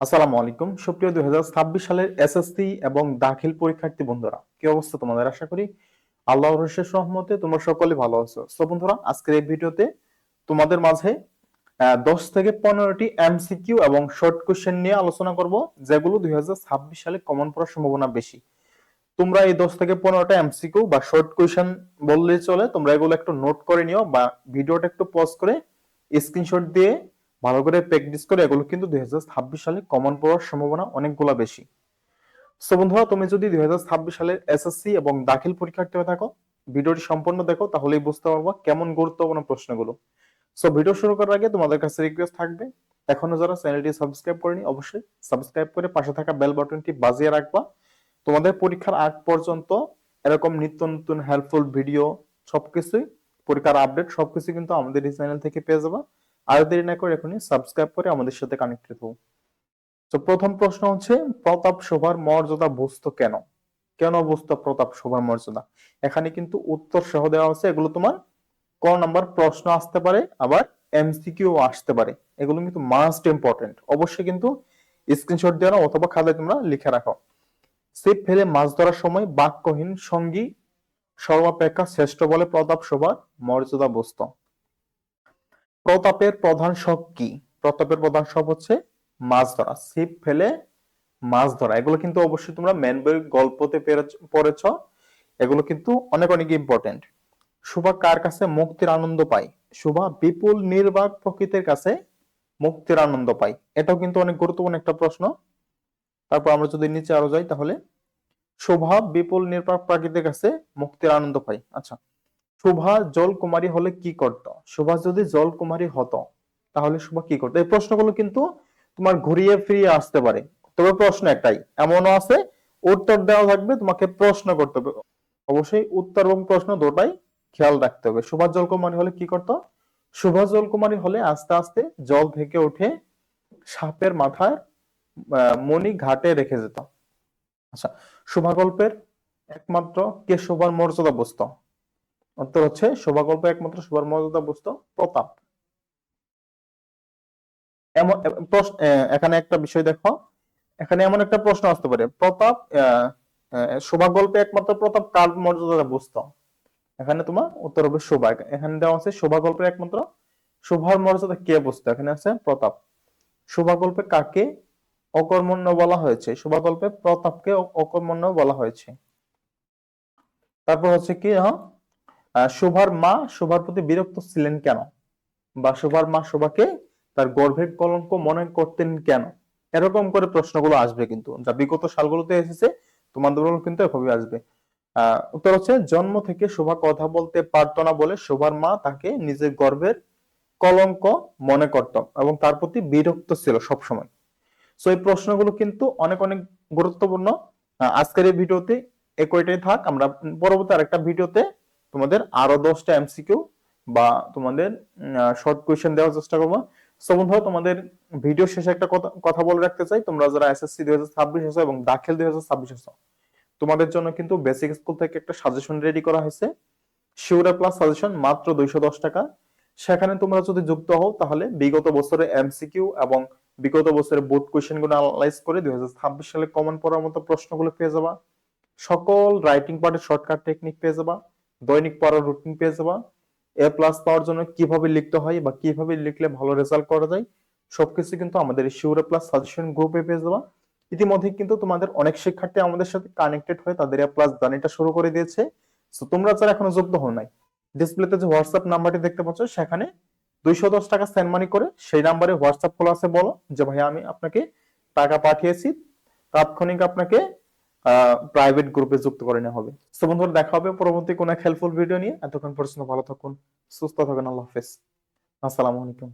আসসালামু আলাইকুম। সুপ্রিয় দুই হাজার ছাব্বিশ সালের এসএসসি এবং দাখিল পরীক্ষার্থী বন্ধুরা, কি অবস্থা তোমাদের? আশা করি আল্লাহ শেষ রহমতে তোমরা সকলে ভালো আছো। তো বন্ধুরা, আজকের এই ভিডিওতে তোমাদের মাঝে দশ থেকে পনেরোটি এমসিকিউ এবং শর্ট কোশ্চেন নিয়ে আলোচনা করব, যেগুলো দুই হাজার ছাব্বিশ সালে কমন পড়ার সম্ভাবনা বেশি। তোমরা এই দশ থেকে পনেরোটা এমসিকিউ বা শর্ট কোশ্চেন বললেই চলে, তোমরা এগুলো একটু নোট করে নিও বা ভিডিওটা একটু পজ করে স্ক্রিনশট দিয়ে ভালো করে প্র্যাকটিস করে এগুলো কিন্তু দুই সালে কমন পড়ার সম্ভাবনা অনেকগুলো বেশি। সো বন্ধুরা, তুমি যদি দুই সালের এসএসসি এবং দাখিল পরীক্ষার্থী হয়ে থাকো, ভিডিওটি সম্পূর্ণ দেখো, তাহলেই বুঝতে পারবা কেমন গুরুত্বপূর্ণ প্রশ্নগুলো। সো ভিডিও শুরু করার আগে তোমাদের কাছে রিকোয়েস্ট থাকবে, এখনও যারা চ্যানেলটি সাবস্ক্রাইব করেনি, অবশ্যই সাবস্ক্রাইব করে পাশে থাকা বেল বাটনটি বাজিয়ে রাখবা। তোমাদের পরীক্ষার আগ পর্যন্ত এরকম নিত্য নতুন হেল্পফুল ভিডিও সবকিছুই, পরীক্ষার আপডেট সবকিছু কিন্তু আমাদের এই চ্যানেল থেকে পেয়ে যাবা। আর দেরি না করে এখনই সাবস্ক্রাইব করে আমাদের সাথে কানেক্টেড হও তো প্রথম প্রশ্ন হচ্ছে, প্রতাপ শোভার মর্যাদা বুঝত কেন? কেন বুঝতো প্রতাপ শোভার মর্যাদা? এখানে কিন্তু উত্তর সহ দেওয়া আছে, এগুলো তোমার ক নাম্বার প্রশ্ন আসতে পারে, আবার এমসিকিউ আসতে পারে। এগুলো কিন্তু মাস্ট ইম্পর্টেন্ট অবশ্যই কিন্তু স্ক্রিনশট দিয়ে নাও অথবা খাতায় তোমরা লিখে রাখো। ছিপ ফেলে মাছ ধরার সময় বাক্যহীন সঙ্গী সর্বাপেক্ষা শ্রেষ্ঠ বলে প্রতাপ শোভার মর্যাদা বুঝতো। প্রতাপের প্রধান শখ কি? প্রতাপের প্রধান শখ হচ্ছে মাছ ধরা, ছিপ ফেলে মাছ ধরা। এগুলো কিন্তু অবশ্যই তোমরা ম্যান গল্পতে পড়েছ। এগুলো কিন্তু অনেক অনেক ইম্পর্টেন্ট শুভা কার কাছে মুক্তির আনন্দ পায়? শুভা বিপুল নির্বাক প্রকৃতির কাছে মুক্তির আনন্দ পায়। এটাও কিন্তু অনেক গুরুত্বপূর্ণ একটা প্রশ্ন। তারপর আমরা যদি নিচে আরও যাই তাহলে শোভা বিপুল নির্বাক প্রকৃতির কাছে মুক্তির আনন্দ পাই আচ্ছা শোভা জল কুমারী হলে কি করত? শোভা যদি জল কুমারী হতো তাহলে শোভা কি করতো? এই প্রশ্নগুলো কিন্তু তোমার ঘুরিয়ে ফিরিয়ে আসতে পারে। তবে প্রশ্ন একটাই এমনও আছে উত্তর দেওয়া থাকবে তোমাকে প্রশ্ন করতে হবে। অবশ্যই উত্তর এবং প্রশ্ন দুটাই খেয়াল রাখতে হবে। সুভাষ জল কুমারী হলে কি করতো? সুভাষ জল কুমারী হলে আস্তে আস্তে জল থেকে উঠে সাপের আহ, মণি ঘাটে রেখে যেত। আচ্ছা শোভা গল্পের একমাত্র কে শোভার মর্যাদা বুঝতো। উত্তর হচ্ছে শোভা গল্প একমাত্র শোভার মর্যাদা বুঝতো, প্রতাপ। এমন প্রশ্ন এখানে একটা বিষয় দেখো। এখানে এমন একটা প্রশ্ন আসতে পারে, প্রতাপ গল্পে একমাত্র প্রতাপ কার মর্যাদা বুঝতো? এখানে তোমার উত্তর হবে শোভা। এখানে দেওয়া আছে শোভা গল্পের একমাত্র শোভার মর্যাদা কে বুঝতো? এখানে আছে প্রতাপ। শোভা গল্পে কাকে অকর্মণ্য বলা হয়েছে? শোভা গল্পে প্রতাপকে অকর্মণ্য বলা হয়েছে। তারপর হচ্ছে কি হ্যাঁ? শোভার মা, শোভার প্রতি বিরক্ত ছিলেন কেন? বা শোভার মা শোভাকে তার গর্ভের কলঙ্ক মনে করতেন কেন? এরকম করে প্রশ্নগুলো আসবে কিন্তু। যা বিগত সালগুলোতে এসেছে, তোমাদের কিন্তু এভাবে আসবে। আহ, উত্তর হচ্ছে, জন্ম থেকে শোভা কথা বলতে পারতো না বলে শোভার মা তাকে নিজের গর্ভের কলঙ্ক মনে করত এবং তার প্রতি বিরক্ত ছিল সব সময় সো এই প্রশ্নগুলো কিন্তু অনেক অনেক গুরুত্বপূর্ণ। আজকের এই ভিডিওতে একইটাই থাক। আমরা পরবর্তী আরেকটা ভিডিওতে তোমাদের আরও দশটা এমসিকিউ বা তোমাদের শর্ট কোয়েশ্চেন দেওয়ার চেষ্টা করব। সো বন্ধুরা তোমাদের ভিডিও শেষে একটা কথা বলে রাখতে চাই। তোমরা যারা এসএসসি দুই হাজার ছাব্বিশ এবং দাখিল দুই হাজার ছাব্বিশ আছো তোমাদের জন্য কিন্তু বেসিক স্কুল থেকে একটা সাজেশন রেডি করা হয়েছে। শিউরা প্লাস সাজেশন মাত্র দুইশো দশ টাকা। সেখানে তোমরা যদি যুক্ত হও, তাহলে বিগত বছরে এমসিকিউ এবং বিগত বছরের বোর্ড কোয়েশ্চেনগুলো অ্যানালাইজ করে দুই হাজার ছাব্বিশ সালে কমন পড়ার মতো প্রশ্নগুলো পেয়ে যাবা। সকল রাইটিং পার্টের শর্টকাট টেকনিক পেয়ে যাবা। দৈনিক পড়ার রুটিন পেয়ে যাবা। এ প্লাস পাওয়ার জন্য কীভাবে লিখতে হয় বা কীভাবে লিখলে ভালো রেজাল্ট করা যায়, সবকিছু কিন্তু আমাদের শিউরা প্লাস সাজেশন গ্রুপে পেয়ে যাবা। ইতিমধ্যে কিন্তু তোমাদের অনেক শিক্ষার্থী আমাদের সাথে কানেক্টেড হয়ে তাদের এ প্লাস জার্নিটা শুরু করে দিয়েছে। তো তোমরা যারা এখনও যুক্ত হও নাই ডিসপ্লেতে যে হোয়াটসঅ্যাপ নাম্বারটি দেখতে পাচ্ছ, সেখানে দুইশো দশ টাকা সেন্ড মানি করে সেই নাম্বারে হোয়াটসঅ্যাপ খোলা আছে বলো যে ভাই আমি আপনাকে টাকা পাঠিয়েছি। তাৎক্ষণিক আপনাকে প্রাইভেট গ্রুপে যুক্ত করে নেওয়া হবে। তো বন্ধুরা, দেখা হবে পরবর্তী কোনো হেল্পফুল ভিডিও নিয়ে। এতক্ষণ পর্যন্ত ভালো থাকুন, সুস্থ থাকুন, আল্লাহ হাফেজ। আসসালামু আলাইকুম।